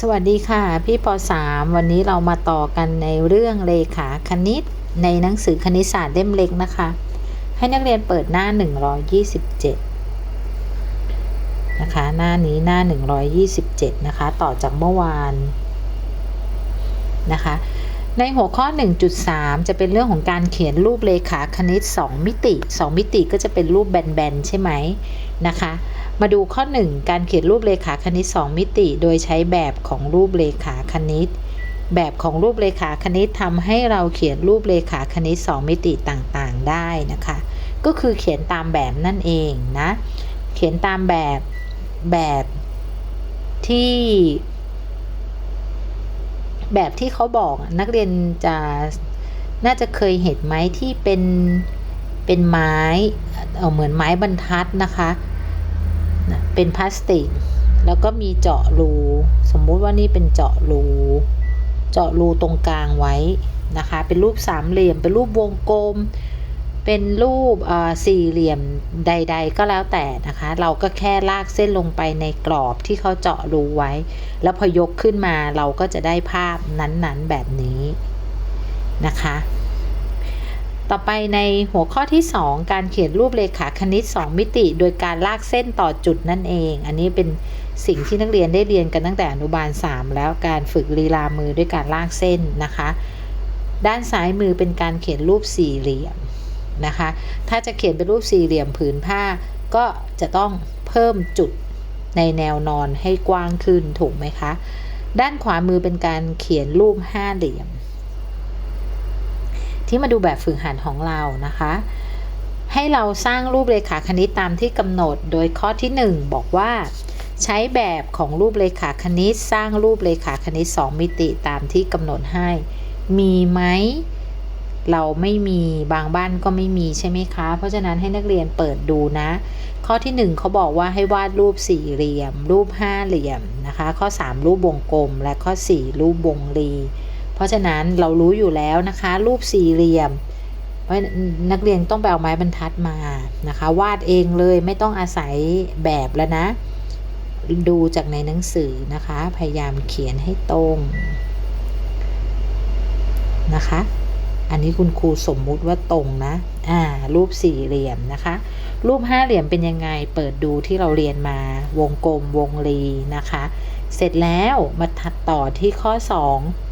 สวัสดีค่ะ พี่ป .3 วันนี้เรามาต่อกันในเรื่องเลขาคณิต ในหนังสือคณิตศาสตร์เล่มเล็กนะคะ ให้นักเรียนเปิดหน้า 127 นะคะ หน้านี้หน้า 127 นะคะ ต่อจากเมื่อวานนะคะ ในหัวข้อ 1.3 จะเป็นเรื่องของการเขียนรูปเลขาคณิต 2 มิติ 2 มิติก็จะเป็นรูปแบนๆ ใช่ไหมนะคะ มาดูข้อ 1 การเขียนรูปเลขาคณิต 2 มิติ โดยใช้แบบของรูปเลขาคณิต แบบของรูปเลขาคณิตทำให้เราเขียนรูปเลขาคณิต 2 มิติต่างๆ ได้นะคะ ก็คือเขียนตามแบบนั่นเองนะ เขียนตามแบบแบบที่แบบที่เขาบอกนักเรียนจะน่าจะเคยเห็นไหมที่เป็นเป็นไม้เเหมือนไม้บรรทัดนะคะ นะเป็นพลาสติก แล้วก็มีเจาะรู สมมุติว่านี่เป็นเจาะรู เจาะรูตรงกลางไว้นะคะ เป็นรูปสามเหลี่ยม เป็นรูปวงกลม เป็นรูปสี่เหลี่ยมใด ๆ ก็แล้วแต่นะคะ เราก็แค่ลากเส้นลงไปในกรอบที่เขาเจาะรูไว้ แล้วพอยกขึ้นมาเราก็จะได้ภาพนั้นๆแบบนี้นะคะ ต่อไปในหัวข้อที่ 2 การเขียนรูปเลขาคณิต 2 มิติ โดยการลากเส้นต่อจุดนั่นเอง อันนี้เป็นสิ่งที่นักเรียนได้เรียนกันตั้งแต่อนุบาล 3 แล้วการฝึกลีลามือด้วยการลากเส้นนะคะ ด้านซ้ายมือเป็นการเขียนรูปสี่เหลี่ยมนะคะ ถ้าจะเขียนเป็นรูปสี่เหลี่ยมผืนผ้า ก็จะต้องเพิ่มจุดในแนวนอนให้กว้างขึ้นถูกไหมคะ ด้านขวามือเป็นการเขียนรูปห้าเหลี่ยม ที่มาดูแบบฝึกหัดของเรานะคะ ให้เราสร้างรูปเลขาคณิตตามที่กำหนด โดยข้อที่ 1 บอกว่า ใช้แบบของรูปเลขาคณิต สร้างรูปเลขาคณิต 2 มิติตามที่กำหนดให้ มีไหมเราไม่มีบางบ้านก็ไม่มีใช่ไหมคะ เพราะฉะนั้นให้นักเรียนเปิดดูนะ ข้อที่ 1เขาบอกว่าให้วาดรูปสี่เหลี่ยม รูปห้าเหลี่ยมนะคะ ข้อ 3 รูปวงกลม และข้อ 4 รูปวงรี เพราะฉะนั้นเรารู้อยู่แล้วนะคะ รูปสี่เหลี่ยมเพราะนักเรียนต้องไปเอาไม้บรรทัดมานะคะ วาดเองเลยไม่ต้องอาศัยแบบแล้วนะ ดูจากในหนังสือนะคะ พยายามเขียนให้ตรงนะคะ อันนี้คุณครูสมมุติว่าตรงนะ อ่า รูปสี่เหลี่ยมนะคะ รูปห้าเหลี่ยมเป็นยังไง เปิดดูที่เราเรียนมา วงกลมวงรีนะคะ เสร็จแล้วมาถัดต่อที่ข้อ 2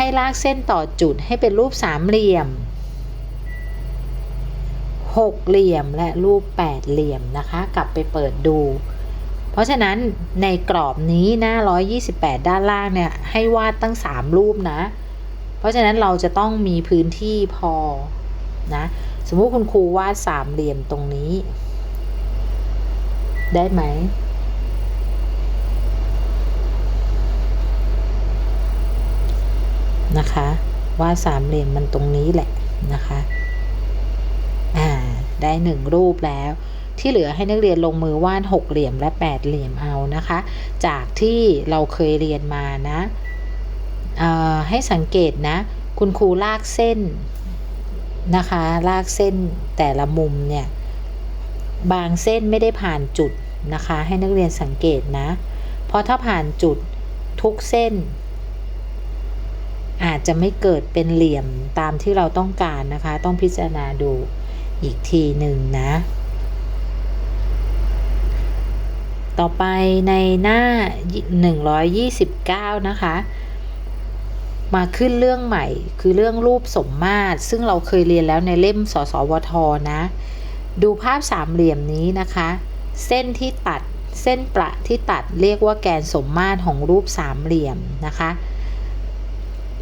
ให้ลากเส้นต่อจุดให้เป็นรูปสามเหลี่ยมหกเหลี่ยมและรูปแปดเหลี่ยมนะคะ กลับไปเปิดดู เพราะฉะนั้นในกรอบนี้หน้า 128 ด้านล่างเนี่ย ให้วาดตั้ง 3 รูปนะ เพราะฉะนั้นเราจะต้องมีพื้นที่พอนะสมมุติคุณครูวาดสามเหลี่ยมตรงนี้ ได้ไหม นะคะวาสามเหลี่ยมมันตรงนี้แหละนะคะอ่าได้หนึ่งรูปแล้วที่เหลือให้นักเรียนลงมือวาดหกเหลี่ยมและแปดเหลี่ยมเอานะคะ จากที่เราเคยเรียนมานะให้สังเกตนะ คุณครูลากเส้นนะคะ ลากเส้นแต่ละมุมเนี่ย บางเส้นไม่ได้ผ่านจุดนะคะ ให้นักเรียนสังเกตนะ เพราะถ้าผ่านจุดทุกเส้น อาจจะไม่เกิดเป็นเหลี่ยมตามที่เราต้องการนะคะ ต้องพิจารณาดูอีกทีหนึ่งนะ ต่อไปในหน้า 129 นะคะ มาขึ้นเรื่องใหม่คือเรื่องรูปสมมาตร ซึ่งเราเคยเรียนแล้วในเล่มสสวทนะ ดูภาพสามเหลี่ยมนี้นะคะ เส้นที่ตัดเส้นประที่ตัดเรียกว่าแกนสมมาตรของรูปสามเหลี่ยมนะคะ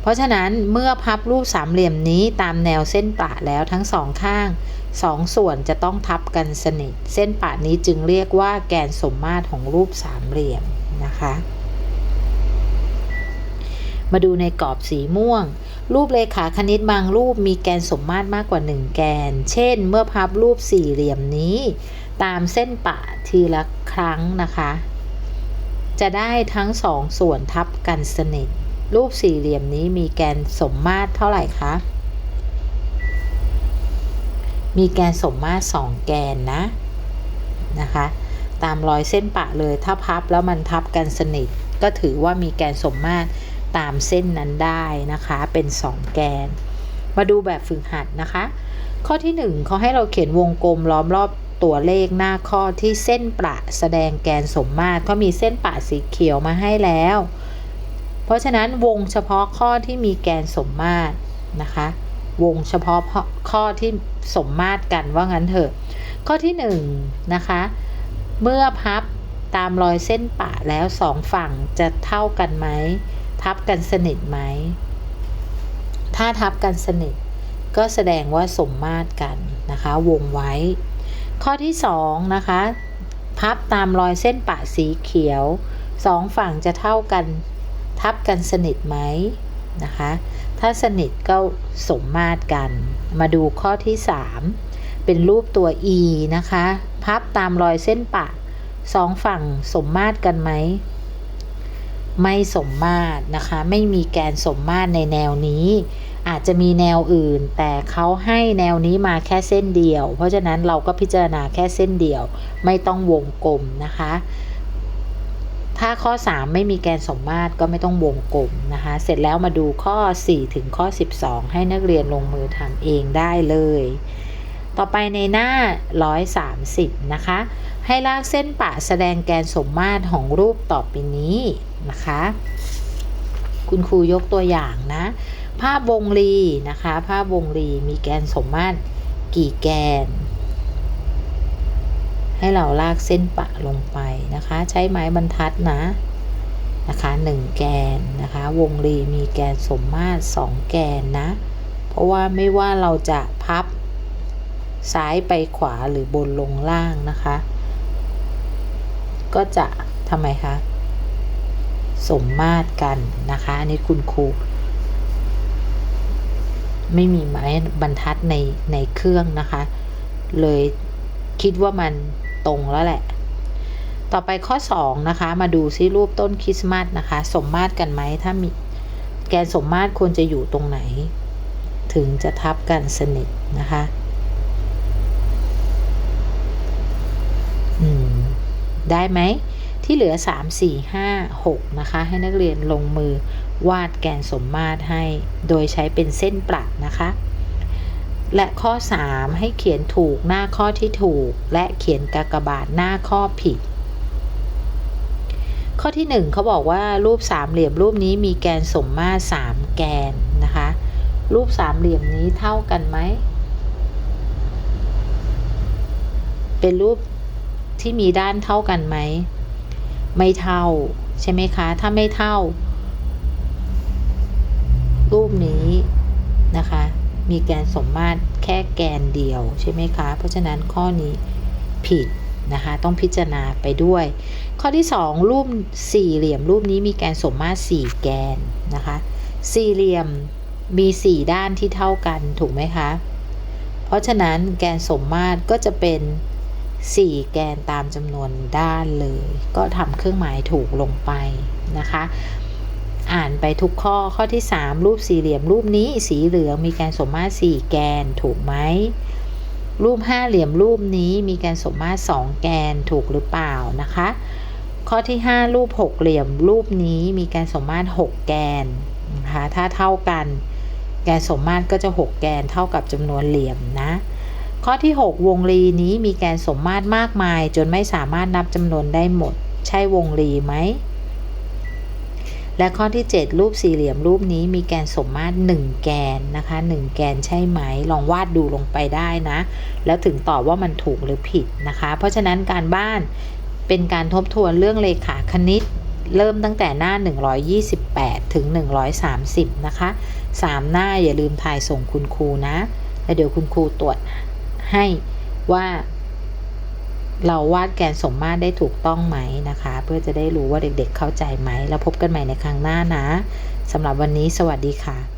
เพราะฉะนั้นเมื่อพับรูปสามเหลี่ยมนี้ตามแนวเส้นประแล้วทั้งสองข้างสองส่วนจะต้องทับกันสนิท เส้นประนี้จึงเรียกว่าแกนสมมาตรของรูปสามเหลี่ยมนะคะ มาดูในกรอบสีม่วง รูปเลขาคณิตบางรูปมีแกนสมมาตรมากกว่า 1 แกน เช่น เมื่อพับรูปสี่เหลี่ยมนี้ ตามเส้นปะทีละครั้งนะคะ จะได้ทั้งสองส่วนทับกันสนิท รูปสี่เหลี่ยมนี้มีแกนสมมาตรเท่าไหร่คะ มีแกนสมมาตร2แกนนะนะคะ ตามรอยเส้นปะเลยถ้าพับแล้วมันทับกันสนิท ก็ถือว่ามีแกนสมมาตรตามเส้นนั้นได้นะคะ เป็น2แกน มาดูแบบฝึกหัดนะคะ ข้อที่1เขาให้เราเขียนวงกลมล้อมรอบตัวเลขหน้าข้อที่เส้นประแสดงแกนสมมาตรเขามีเส้นประสีเขียวมาให้แล้ว เพราะฉะนั้นวงเฉพาะข้อที่มีแกนสมมาตรนะคะ วงเฉพาะข้อที่สมมาตรกันว่างั้นเถอะ ข้อที่1นนะคะ เมื่อพับตามรอยเส้นปะแล้วสองฝั่งจะเท่ากันไหม ทับกันสนิทไหม ถ้าทับกันสนิท ก็แสดงว่าสมมาตรกันนะคะ วงไว้ ข้อที่2นะคะ พับตามรอยเส้นปะสีเขียวสองฝั่งจะเท่ากัน ทับกันสนิทไหมนะคะ ถ้าสนิทก็สมมาตรกัน มาดูข้อที่ 3 เป็นรูปตัว e นะคะ พับตามรอยเส้นปะสองฝั่งสมมาตรกันไหม ไม่สมมาตรนะคะ ไม่มีแกนสมมาตรในแนวนี้ อาจจะมีแนวอื่น แต่เขาให้แนวนี้มาแค่เส้นเดียว เพราะฉะนั้นเราก็พิจารณาแค่เส้นเดียว ไม่ต้องวงกลมนะคะ ถ้าข้อ 3 ไม่มีแกนสมมาตรก็ไม่ต้องวงกลมนะคะ เสร็จแล้วมาดูข้อ 4 ถึงข้อ 12 ให้นักเรียนลงมือทำเองได้เลย ต่อไปในหน้า 130 นะคะ ให้ลากเส้นปะแสดงแกนสมมาตรของรูปต่อไปนี้นะคะ คุณครูยกตัวอย่างนะ ภาพวงรีนะคะ ภาพวงรีมีแกนสมมาตรกี่แกน ให้เราลากเส้นปะลงไปนะคะ ใช้ไม้บรรทัดนะนะคะ1แกนนะคะ วงรีมีแกนสมมาตร2แกนนะ เพราะว่าไม่ว่าเราจะพับซ้ายไปขวาหรือบนลงล่างนะคะ ก็จะทำไมคะสมมาตรกันนะคะ อันนี้คุณครูไม่มีไม้บรรทัดในในเครื่องนะคะ เลยคิดว่ามัน ตรงแล้วแหละ ต่อไปข้อ 2 นะคะ มาดูซิรูปต้นคริสต์มาสนะคะ สมมาตรกันไหมถ้ามีแกนสมมาตรควรจะอยู่ตรงไหน ถึงจะทับกันสนิทนะคะอืมได้ไหมที่เหลือ 3 4 5 6 นะคะ ให้นักเรียนลงมือวาดแกนสมมาตรให้ โดยใช้เป็นเส้นประนะคะ และข้อ 3 ให้เขียนถูกหน้าข้อที่ถูก และเขียนกากบาทหน้าข้อผิด ข้อที่ 1เขาบอกว่ารูปสามเหลี่ยมรูปนี้มีแกนสมมาตร3แกนนะคะ รูปสามเหลี่ยมนี้เท่ากันไหม เป็นรูปที่มีด้านเท่ากันไหม ไม่เท่าใช่ไหมคะ ถ้าไม่เท่า รูปนี้ มีแกนสมมาตรแค่แกนเดียวใช่ไหมคะ เพราะฉะนั้นข้อนี้ผิดนะคะ ต้องพิจารณาไปด้วย ข้อที่ 2 รูปสี่เหลี่ยมรูปนี้มีแกนสมมาตร4แกนนะคะ สี่เหลี่ยมมี 4 ด้านที่เท่ากันถูกไหมคะ เพราะฉะนั้นแกนสมมาตรก็จะเป็น 4 แกนตามจำนวนด้านเลย ก็ทำเครื่องหมายถูกลงไปนะคะ อ่านไปทุกข้อข้อที่ 3 รูปสี่เหลี่ยมรูปนี้สีเหลืองมีแกนสมมาตร4แกนถูกไหมรูปห้าเหลี่ยมรูปนี้มีแกนสมมาตร2แกนถูกหรือเปล่านะคะ ข้อที่ 5 รูปหกเหลี่ยมรูปนี้มีแกนสมมาตร6แกนนะคะถ้าเท่ากันแกนสมมาตรก็จะ 6 แกนเท่ากับจำนวนเหลี่ยมนะข้อที่ 6 วงรีนี้มีแกนสมมาตรมากมาย จนไม่สามารถนับจำนวนได้หมด ใช่วงรีไหม และข้อที่ 7 รูปสี่เหลี่ยมรูปนี้มีแกนสมมาตร1แกนนะคะ 1 แกนใช่ไหม ลองวาดดูลงไปได้นะ แล้วถึงตอบว่ามันถูกหรือผิดนะคะ เพราะฉะนั้นการบ้านเป็นการทบทวนเรื่องเลขาคณิต เริ่มตั้งแต่หน้า 128 ถึง 130 นะคะ 3 หน้าอย่าลืมถ่ายส่งคุณครูนะ แล้วเดี๋ยวคุณครูตรวจให้ว่า เราวาดแกนสมมาตรได้ถูกต้องไหมนะคะ เพื่อจะได้รู้ว่าเด็กๆเข้าใจไหม แล้วพบกันใหม่ในครั้งหน้านะสำหรับวันนี้สวัสดีค่ะ